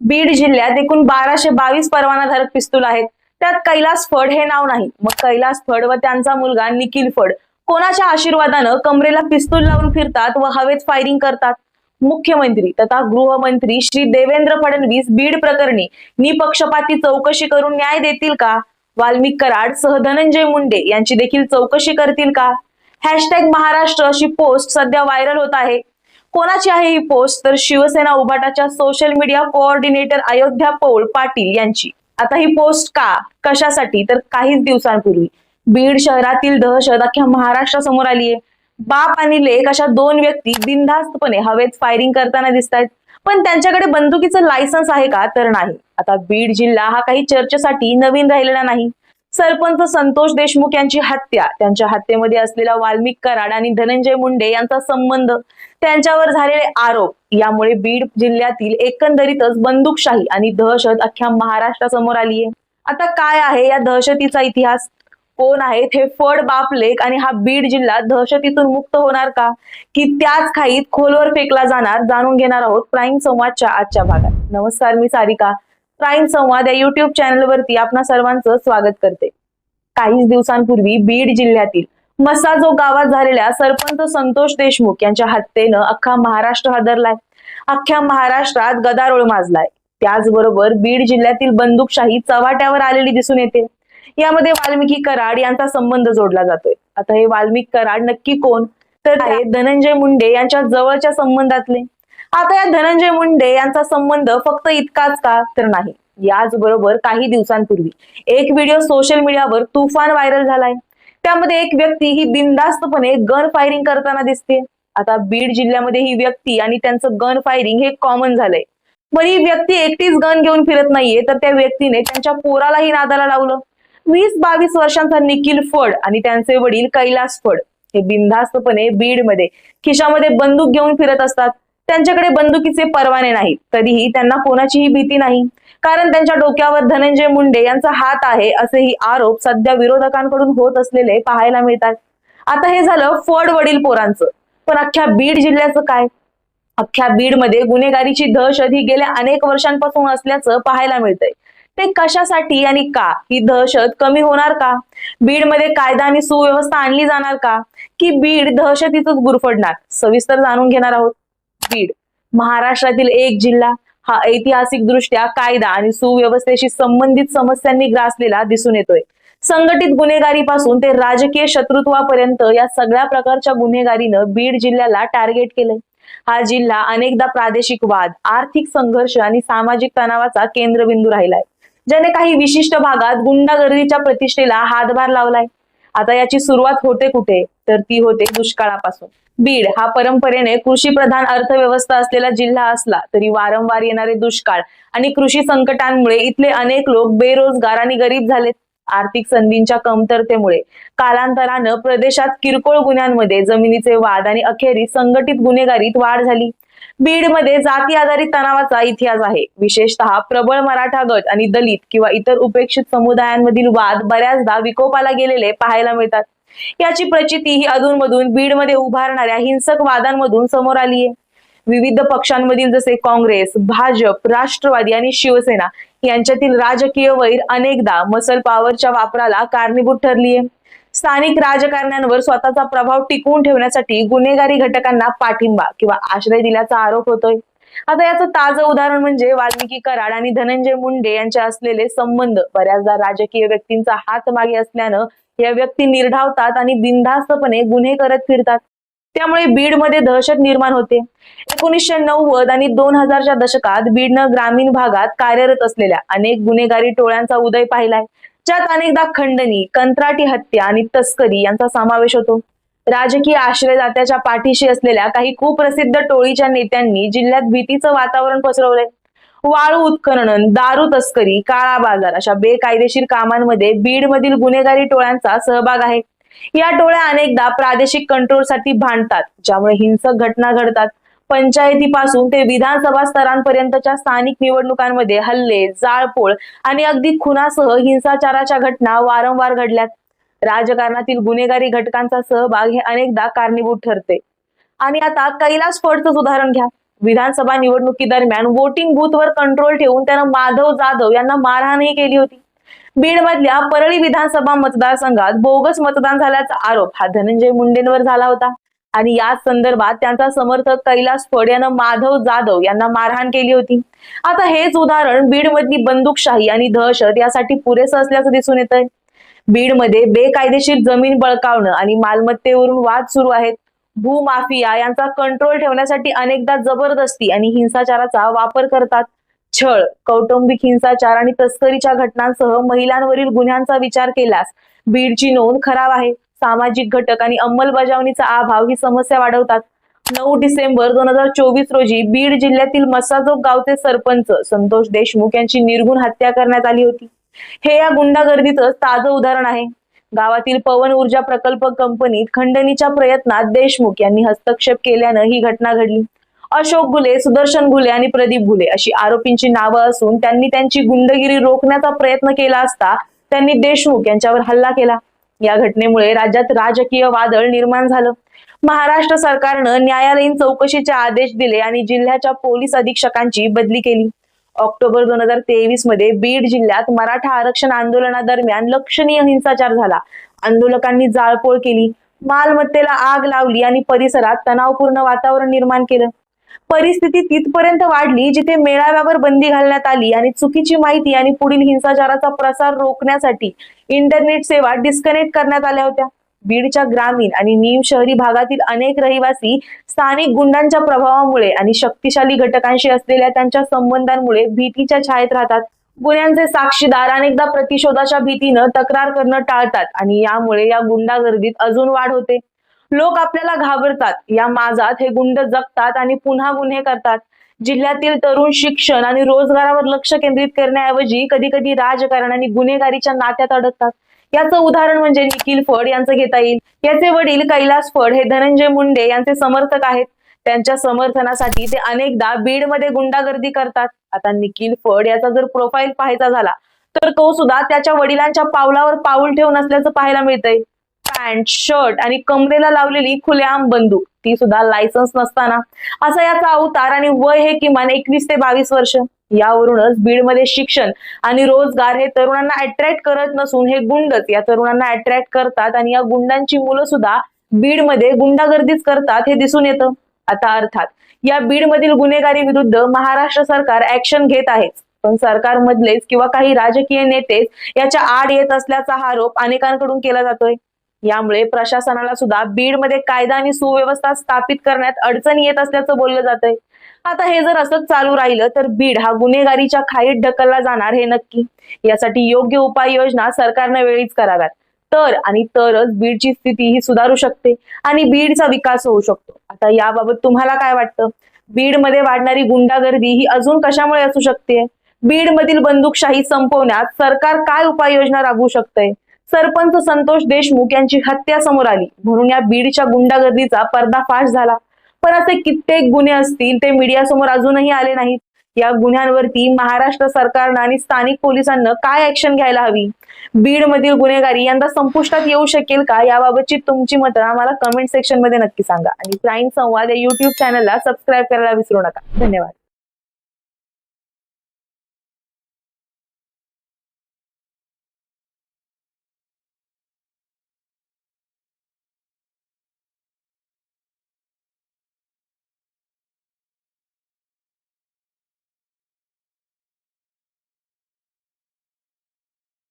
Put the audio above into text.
बीड जिल्ह्यात एकूण बाराशे बावीस परवानाधारक पिस्तूल आहेत. त्यात कैलास फड हे नाव नाही. मग कैलास फड व त्यांचा मुलगा निखिल फड कोणाच्या आशीर्वादानं कमरेला पिस्तूल लावून फिरतात व हवेत फायरिंग करतात? मुख्यमंत्री तथा गृहमंत्री श्री देवेंद्र फडणवीस बीड प्रकरणी निपक्षपाती चौकशी करून न्याय देतील का? वाल्मिक कराड सह धनंजय मुंडे यांची देखील चौकशी करतील का? हॅशटॅग महाराष्ट्र अशी पोस्ट सध्या व्हायरल होत आहे. कोणाची आहे ही पोस्ट? तर Shiv Sena उभाटाच्या social media coordinator Ayodhya Poul Patil यांची. आता ही पोस्ट का? कशासाठी? तर काहीच दिवसांपूर्वी. बीड शहरातील दहशत अख्ख्या महाराष्ट्रासमोर आलीये बाप आणि लेख अशा दोन व्यक्ती बिनधास्तपणे हवेत फायरिंग करताना दिसत आहेत पण त्यांच्याकडे बंदुकीचं लायसन्स आहे का? तर नाही. आता बीड जिल्हा हा काही चर्चेसाठी नवीन राहिलेला नाही. सरपंच संतोष देशमुख यांची हत्या त्यांच्या हत्येमध्ये असलेला वाल्मिक कराड आणि धनंजय मुंडे यांचा संबंध त्यांच्यावर झालेले आरोप यामुळे बीड जिल्ह्यातील एकंदरीतच बंदूकशाही आणि दहशत अख्ख्या महाराष्ट्रासमोर आली आहे आता काय आहे या दहशतीचा इतिहास? कोण आहेत हे फड बापलेक आणि हा बीड जिल्हा दहशतीतून मुक्त होणार का? की त्याच खाईत खोलवर फेकला जाणार जाणून घेणार आहोत प्राईम संवादच्या आजच्या भागात. नमस्कार मी सारिका. प्राईम संवाद या युट्यूब चॅनलवरती आपणा सर्वांचं स्वागत करते. काहीच दिवसांपूर्वी बीड जिल्ह्यातील मसाजो गावात झालेल्या सरपंच संतोष देशमुख यांच्या हत्येनं अख्खा महाराष्ट्र हादरलाय. अख्ख्या महाराष्ट्रात गदारोळ माजलाय. त्याचबरोबर बीड जिल्ह्यातील बंदूकशाही चव्हाट्यावर आलेली दिसून येते. यामध्ये वाल्मिकी कराड यांचा संबंध जोडला जातोय. आता हे वाल्मिकी कराड नक्की कोण? तर आहे धनंजय मुंडे यांच्या जवळच्या संबंधातले. आता या धनंजय मुंडे यांचा संबंध फक्त इतकाच का तर नाही. याचबरोबर काही दिवसांपूर्वी एक व्हिडिओ सोशल मीडियावर तुफान व्हायरल झालाय. त्यामध्ये एक व्यक्ती ही बिनधास्तपणे गन फायरिंग करताना दिसते. आता बीड जिल्ह्यामध्ये ही व्यक्ती आणि त्यांचं गन फायरिंग हे कॉमन झालंय. पण ही व्यक्ती एकटीच गन घेऊन फिरत नाहीये तर त्या व्यक्तीने त्यांच्या पोरालाही नादाला लावलं. वीस बावीस वर्षांचा निखिल फड आणि त्यांचे वडील कैलास फड हे बिनधास्तपणे बीडमध्ये खिशामध्ये बंदूक घेऊन फिरत असतात. त्यांच्याकडे बंदुकीचे परवाने नाहीत. तरीही त्यांना कोणाचीही भीती नाही. कारण त्यांच्या डोक्यावर धनंजय मुंडे यांचा हात आहे असेही आरोप सध्या विरोधकांकडून होत असलेले पाहायला मिळतात. आता हे झालं फड वडील पोरांचं. पण अख्ख्या बीड जिल्ह्याचं काय? अख्ख्या बीडमध्ये गुन्हेगारीची दहशत ही गेल्या अनेक वर्षांपासून असल्याचं पाहायला मिळतंय. ते कशासाठी आणि का? ही दहशत कमी होणार का? बीडमध्ये कायदा आणि सुव्यवस्था आणली जाणार का? की बीड दहशतीतच गुरफडणार? सविस्तर जाणून घेणार आहोत. बीड महाराष्ट्रातील एक जिल्हा हा ऐतिहासिक दृष्ट्या कायदा आणि सुव्यवस्थेशी संबंधित समस्यांनी ग्रासलेला दिसून येतोय. संघटित गुन्हेगारीपासून ते राजकीय शत्रुत्वापर्यंत या सगळ्या प्रकारच्या गुन्हेगारीनं बीड जिल्ह्याला टार्गेट केलंय. हा जिल्हा अनेकदा प्रादेशिक वाद आर्थिक संघर्ष आणि सामाजिक तणावाचा केंद्रबिंदू राहिलाय. ज्याने काही विशिष्ट भागात गुंडागर्दीच्या प्रतिष्ठेला हातभार लावलाय. आता याची सुरुवात होते कुठे? तर ती होते दुष्काळापासून. बीड हा परंपरेने कृषी प्रधान अर्थव्यवस्था असलेला जिल्हा असला तरी वारंवार येणारे दुष्काळ आणि कृषी संकटांमुळे इथले अनेक लोक बेरोजगार आणि गरीब झालेत आर्थिक संधींच्या कमतरतेमुळे कालांतरानं प्रदेशात किरकोळ गुन्ह्यांमध्ये जमिनीचे वाद आणि अखेरीस संघटित गुन्हेगारीत वाढ झाली. बीडमध्ये जाती आधारित तणावाचा इतिहास आहे. विशेषतः प्रबळ मराठा गट आणि दलित किंवा इतर उपेक्षित समुदायांमधील वाद बऱ्याचदा विकोपाला गेलेले पाहायला मिळतात. याची प्रचिती ही अधूनमधून बीडमध्ये उभारणाऱ्या हिंसक वादांमधून समोर आली आहे विविध पक्षांमधील जसे काँग्रेस भाजप राष्ट्रवादी आणि शिवसेना यांच्यातील राजकीय वैर अनेकदा मसल पॉवरच्या वापराला कारणीभूत ठरली आहे स्थानिक राजकारण्यांवर स्वतःचा प्रभाव टिकवून ठेवण्यासाठी गुन्हेगारी घटकांना पाठिंबा किंवा आश्रय दिल्याचा आरोप होतोय. आता याचं ताजं उदाहरण म्हणजे वाल्मिकी कराड आणि धनंजय मुंडे यांचे असलेले संबंध बऱ्याचदा राजकीय व्यक्तींचा हात मागे असल्यानं या व्यक्ती निर्धावतात आणि बिनधास्तपणे गुन्हे करत फिरतात. त्यामुळे बीडमध्ये दहशत निर्माण होते. एकोणीसशे नव्वद आणि दोन हजारच्या दशकात बीडनं ग्रामीण भागात कार्यरत असलेल्या अनेक गुन्हेगारी टोळ्यांचा उदय पाहिलाय. ज्यात अनेकदा खंडणी कंत्राटी हत्या आणि तस्करी यांचा समावेश होतो. राजकीय आश्रयदात्याच्या पाठीशी असलेल्या काही कुप्रसिद्ध टोळीच्या नेत्यांनी जिल्ह्यात भीतीचं वातावरण पसरवलंय. वाळू उत्खनन दारू तस्करी काळा बाजार अशा बेकायदेशीर कामांमध्ये बीडमधील गुन्हेगारी टोळ्यांचा सहभाग आहे. या टोळ्या अनेकदा प्रादेशिक कंट्रोलसाठी भांडतात ज्यामुळे हिंसक घटना घडतात. पंचायतीपासून ते विधानसभा स्तरांपर्यंतच्या स्थानिक निवडणुकांमध्ये हल्ले जाळपोळ आणि अगदी खुनासह हिंसाचाराच्या घटना वारंवार घडल्यात. राजकारणातील गुन्हेगारी घटकांचा सहभाग हे अनेकदा कारणीभूत ठरते. आणि आता कैलास फडचंच उदाहरण घ्या. विधानसभा निवडणुकीदरम्यान वोटिंग बूथवर कंट्रोल ठेवून त्यानं माधव जाधव यांना मारहाणही केली होती. बीड मधल्या परळी विधानसभा मतदारसंघात बोगस मतदान झाल्याचा आरोप हा धनंजय मुंडेंवर झाला होता. आणि याच संदर्भात त्यांचा समर्थक कैलास फड यानं माधव जाधव यांना मारहाण केली होती. आता हेच उदाहरण बीडमधली बंदूकशाही आणि दहशत यासाठी पुरेसं असल्याचं दिसून येत आहे बीडमध्ये बेकायदेशीर जमीन बळकावणं आणि मालमत्तेवरून वाद सुरू आहेत. भूमाफिया यांचा कंट्रोल ठेवण्यासाठी अनेकदा जबरदस्ती आणि हिंसाचाराचा वापर करतात. छळ कौटुंबिक हिंसाचार आणि तस्करीच्या घटनांसह महिलांवरील गुन्ह्यांचा विचार केल्यास बीडची नोंद खराब आहे. सामाजिक घटक आणि अंमलबजावणीचा अभाव ही समस्या वाढवतात. नऊ डिसेंबर दोन हजार चोवीस रोजी बीड जिल्ह्यातील मसाजोग गावचे सरपंच संतोष देशमुख यांची निर्गुण हत्या करण्यात आली होती. हे या गुंडागर्दीचं ताजं उदाहरण आहे. गावातील पवन ऊर्जा प्रकल्प कंपनीत खंडणीच्या प्रयत्नात देशमुख यांनी हस्तक्षेप केल्यानं ही घटना घडली. अशोक घुले सुदर्शन घुले आणि प्रदीप घुले अशी आरोपींची नावं असून त्यांनी त्यांची गुंडगिरी रोखण्याचा प्रयत्न केला असता त्यांनी देशमुख यांच्यावर हल्ला केला. या घटनेमुळे राज्यात राजकीय वादळ निर्माण झालं. महाराष्ट्र सरकारनं न्यायालयीन चौकशीचे आदेश दिले आणि जिल्ह्याच्या पोलीस अधीक्षकांची बदली केली. ऑक्टोबर दोन हजार तेवीसमध्ये बीड जिल्ह्यात मराठा आरक्षण आंदोलनादरम्यान लक्षणीय हिंसाचार झाला. आंदोलकांनी जाळपोळ केली मालमत्तेला आग लावली आणि परिसरात तणावपूर्ण वातावरण निर्माण केलं. परिस्थिती तिथपर्यंत वाढली जिथे मेळाव्यावर बंदी घालण्यात आली आणि चुकीची माहिती आणि पुढील हिंसाचाराचा प्रसार रोखण्यासाठी इंटरनेट सेवा डिस्कनेक्ट करण्यात आल्या होत्या. बीडच्या ग्रामीण आणि निम शहरी भागातील अनेक रहिवासी स्थानिक गुंडांच्या प्रभावामुळे आणि शक्तिशाली घटकांशी असलेल्या त्यांच्या संबंधांमुळे भीतीच्या छायेत राहतात. गुन्ह्यांचे साक्षीदार अनेकदा प्रतिशोधाच्या भीतीनं तक्रार करणं टाळतात आणि यामुळे या गुंडागर्दीत अजून वाढ होते. लोक आपल्याला घाबरतात. या माजात हे गुंड जगतात आणि पुन्हा गुन्हे करतात. जिल्ह्यातील तरुण शिक्षण आणि रोजगारावर लक्ष केंद्रित करण्याऐवजी कधी कधी राजकारण आणि गुन्हेगारीच्या नात्यात अडकतात. याचं उदाहरण म्हणजे निखिल फड यांचं घेता येईल. याचे वडील कैलास फड हे धनंजय मुंडे यांचे समर्थक आहेत. त्यांच्या समर्थनासाठी ते अनेकदा बीडमध्ये गुंडागर्दी करतात. आता निखिल फड याचा जर प्रोफाईल पाहायचा झाला तर तो सुद्धा त्याच्या वडिलांच्या पावलावर पाऊल ठेवून असल्याचं पाहायला मिळतंय. पॅन्ट शर्ट आणि कमरेला लावलेली खुलेआम बंदूक ती सुद्धा लायसन्स नसताना. असा याचा अवतार आणि वय हे किमान एकवीस ते बावीस वर्ष. यावरूनच बीडमध्ये शिक्षण आणि रोजगार हे तरुणांना अट्रॅक्ट करत नसून हे गुंडच. या तरुणांना अट्रॅक्ट करतात आणि या गुंडांची मुलं सुद्धा बीडमध्ये गुंडागर्दीच करतात हे दिसून येतं. आता अर्थात या बीडमधील गुन्हेगारी विरुद्ध महाराष्ट्र सरकार ऍक्शन घेत आहेच पण सरकारमधलेच किंवा काही राजकीय नेतेच याच्या आड येत असल्याचा आरोप अनेकांकडून केला जातोय. यामुळे प्रशासनाला सुद्धा बीडमध्ये कायदा आणि सुव्यवस्था स्थापित करण्यात अडचणी येत असल्याचं बोललं जात आहे आता हे जर असंच चालू राहिलं तर बीड हा गुन्हेगारीच्या खाईत ढकलला जाणार हे नक्की. यासाठी योग्य उपाययोजना सरकारनं वेळीच कराव्यात. तर आणि तरच बीडची स्थिती ही सुधारू शकते आणि बीडचा विकास होऊ शकतो. आता याबाबत तुम्हाला काय वाटतं? बीडमध्ये वाढणारी गुंडागर्दी ही अजून कशामुळे असू शकते? बीड मधील बंदूकशाही संपवण्यात सरकार काय उपाययोजना राबवू शकते सरपंच संतोष देशमुख यांची हत्या समोर आली. म्हणून या बीडच्या गुंडागर्दीचा पर्दाफाश झाला. पण असे कित्येक गुन्हे असतील ते मीडियासमोर अजूनही आले नाहीत. या गुन्ह्यांवरती महाराष्ट्र सरकारनं आणि स्थानिक पोलिसांना काय ऍक्शन घ्यायला हवी? बीड मधील गुन्हेगारी यंदा संपुष्टात येऊ शकेल का? याबाबतची तुमची मतं आम्हाला कमेंट सेक्शनमध्ये नक्की सांगा. आणि क्राईम संवाद या युट्यूब चॅनलला सबस्क्राईब करायला विसरू नका. धन्यवाद.